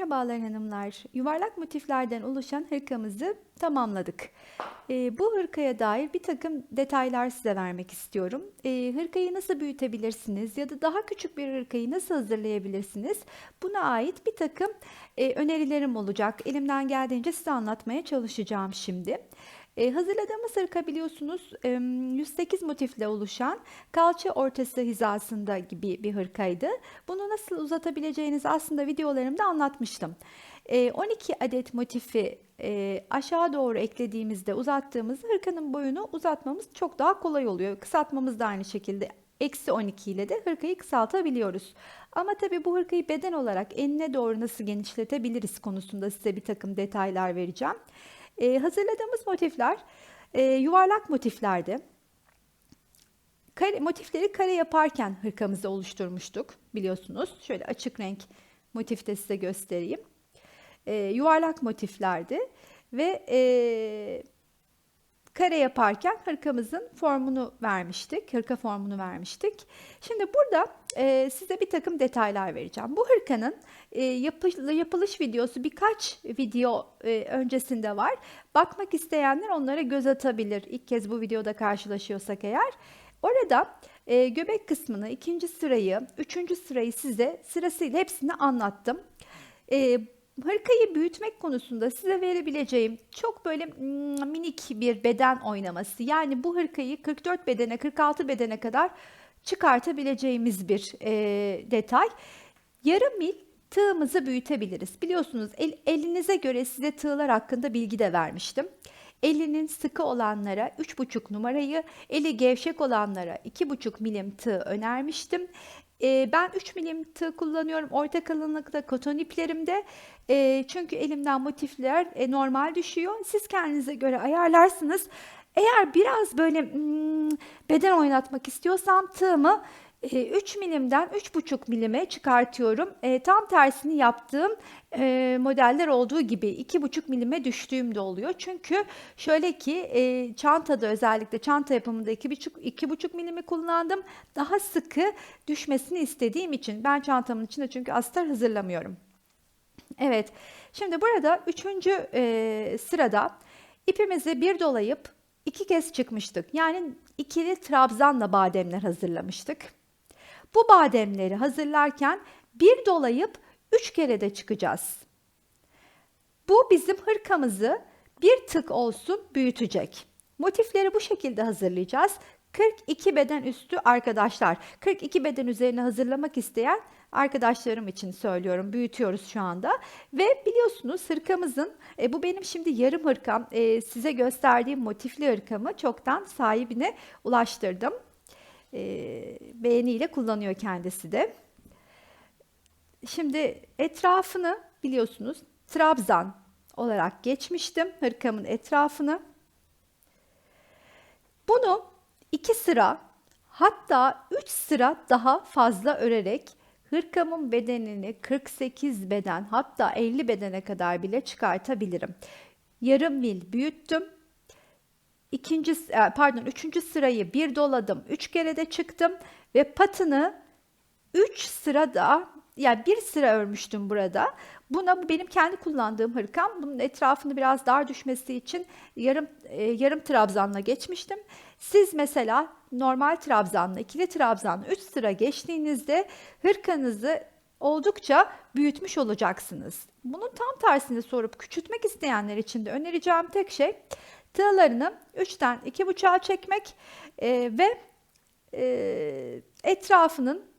Merhabalar hanımlar. Yuvarlak motiflerden oluşan hırkamızı tamamladık. Ee, bu hırkaya dair bir takım detaylar size vermek istiyorum. Ee, hırkayı nasıl büyütebilirsiniz ya da daha küçük bir hırkayı nasıl hazırlayabilirsiniz? Buna ait bir takım e, önerilerim olacak. Elimden geldiğince size anlatmaya çalışacağım şimdi. Ee, hazırladığımız hırka biliyorsunuz e, 108 motifle oluşan kalça ortası hizasında gibi bir hırkaydı. Bunu nasıl uzatabileceğinizi aslında videolarımda anlatmıştım. E, 12 adet motifi e, aşağı doğru eklediğimizde uzattığımızda hırkanın boyunu uzatmamız çok daha kolay oluyor. Kısaltmamız da aynı şekilde eksi 12 ile de hırkayı kısaltabiliyoruz. Ama tabii bu hırkayı beden olarak enine doğru nasıl genişletebiliriz konusunda size bir takım detaylar vereceğim. Ee, hazırladığımız motifler e, yuvarlak motiflerdi. Kare, motifleri kare yaparken hırkamızı oluşturmuştuk biliyorsunuz. Şöyle açık renk motif de size göstereyim. Ee, yuvarlak motiflerdi ve e, kare yaparken hırkamızın formunu vermiştik. Hırka formunu vermiştik. Şimdi burada e, size bir takım detaylar vereceğim. Bu hırkanın e, yapış, yapılış videosu birkaç video e, öncesinde var. Bakmak isteyenler onlara göz atabilir. İlk kez bu videoda karşılaşıyorsak eğer. Orada e, göbek kısmını, ikinci sırayı, üçüncü sırayı size sırasıyla hepsini anlattım. E, Hırkayı büyütmek konusunda size verebileceğim çok böyle mm, minik bir beden oynaması. Yani bu hırkayı 44 bedene 46 bedene kadar çıkartabileceğimiz bir e, detay. Yarım mil tığımızı büyütebiliriz. Biliyorsunuz el, elinize göre size tığlar hakkında bilgi de vermiştim. Elinin sıkı olanlara 3,5 numarayı, eli gevşek olanlara 2,5 milim tığ önermiştim. E, ben 3 milim tığ kullanıyorum. Orta kalınlıkta koton iplerimde. E, çünkü elimden motifler e, normal düşüyor. Siz kendinize göre ayarlarsınız. Eğer biraz böyle hmm, beden oynatmak istiyorsam tığımı 3 milimden 3,5 milime çıkartıyorum. E, tam tersini yaptığım e, modeller olduğu gibi 2,5 milime düştüğüm de oluyor. Çünkü şöyle ki e, çantada özellikle çanta yapımında 2,5 2,5 milimi kullandım. Daha sıkı düşmesini istediğim için ben çantamın içinde çünkü astar hazırlamıyorum. Evet. Şimdi burada üçüncü e, sırada ipimizi bir dolayıp iki kez çıkmıştık. Yani ikili trabzanla bademler hazırlamıştık. Bu bademleri hazırlarken bir dolayıp üç kere de çıkacağız. Bu bizim hırkamızı bir tık olsun büyütecek. Motifleri bu şekilde hazırlayacağız. 42 beden üstü arkadaşlar. 42 beden üzerine hazırlamak isteyen arkadaşlarım için söylüyorum. Büyütüyoruz şu anda. Ve biliyorsunuz hırkamızın, e, bu benim şimdi yarım hırkam. E, size gösterdiğim motifli hırkamı çoktan sahibine ulaştırdım e, beğeniyle kullanıyor kendisi de. Şimdi etrafını biliyorsunuz trabzan olarak geçmiştim hırkamın etrafını. Bunu iki sıra hatta üç sıra daha fazla örerek hırkamın bedenini 48 beden hatta 50 bedene kadar bile çıkartabilirim. Yarım mil büyüttüm ikinci e, pardon üçüncü sırayı bir doladım. Üç kere de çıktım ve patını üç sırada yani bir sıra örmüştüm burada. Buna bu benim kendi kullandığım hırkam. Bunun etrafını biraz dar düşmesi için yarım e, yarım trabzanla geçmiştim. Siz mesela normal trabzanla, ikili trabzanla 3 sıra geçtiğinizde hırkanızı oldukça büyütmüş olacaksınız. Bunun tam tersini sorup küçültmek isteyenler için de önereceğim tek şey Tığlarını 3'ten 2,5'a çekmek e, ve e, etrafının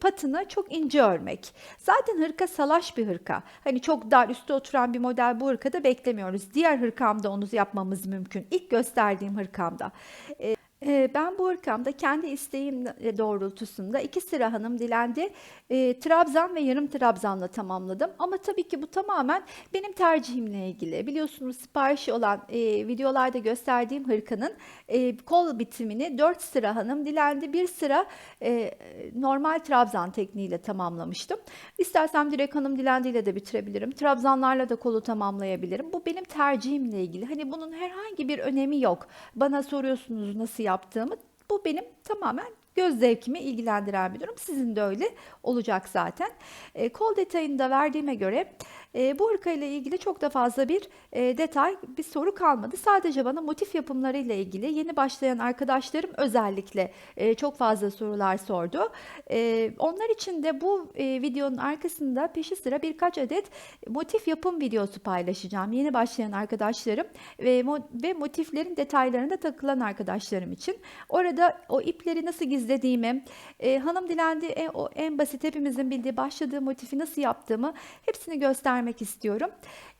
patını çok ince örmek. Zaten hırka salaş bir hırka. Hani çok dar üstte oturan bir model bu hırkada beklemiyoruz. Diğer hırkamda onu yapmamız mümkün. İlk gösterdiğim hırkamda. E, ben bu ırkamda kendi isteğim doğrultusunda iki sıra hanım dilendi. E, trabzan ve yarım trabzanla tamamladım. Ama tabii ki bu tamamen benim tercihimle ilgili. Biliyorsunuz sipariş olan e, videolarda gösterdiğim hırkanın e, kol bitimini dört sıra hanım dilendi. Bir sıra e, normal trabzan tekniğiyle tamamlamıştım. İstersem direkt hanım dilendiyle de bitirebilirim. Trabzanlarla da kolu tamamlayabilirim. Bu benim tercihimle ilgili. Hani bunun herhangi bir önemi yok. Bana soruyorsunuz nasıl yaptığımı. Bu benim tamamen göz zevkimi ilgilendiren bir durum. Sizin de öyle olacak zaten. E, kol detayını da verdiğime göre e, bu hırka ile ilgili çok da fazla bir e, detay, bir soru kalmadı. Sadece bana motif yapımları ile ilgili yeni başlayan arkadaşlarım özellikle e, çok fazla sorular sordu. E, onlar için de bu e, videonun arkasında peşi sıra birkaç adet motif yapım videosu paylaşacağım. Yeni başlayan arkadaşlarım ve, ve motiflerin detaylarına takılan arkadaşlarım için. Orada o ipleri nasıl gizlediğimi, e, hanım dilendi en, o en basit hepimizin bildiği başladığı motifi nasıl yaptığımı hepsini göstermek istiyorum.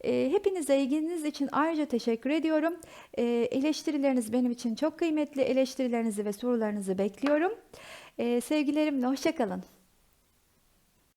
E, hepinize ilginiz için ayrıca teşekkür ediyorum. E, eleştirileriniz benim için çok kıymetli. Eleştirilerinizi ve sorularınızı bekliyorum. E, sevgilerimle hoşçakalın.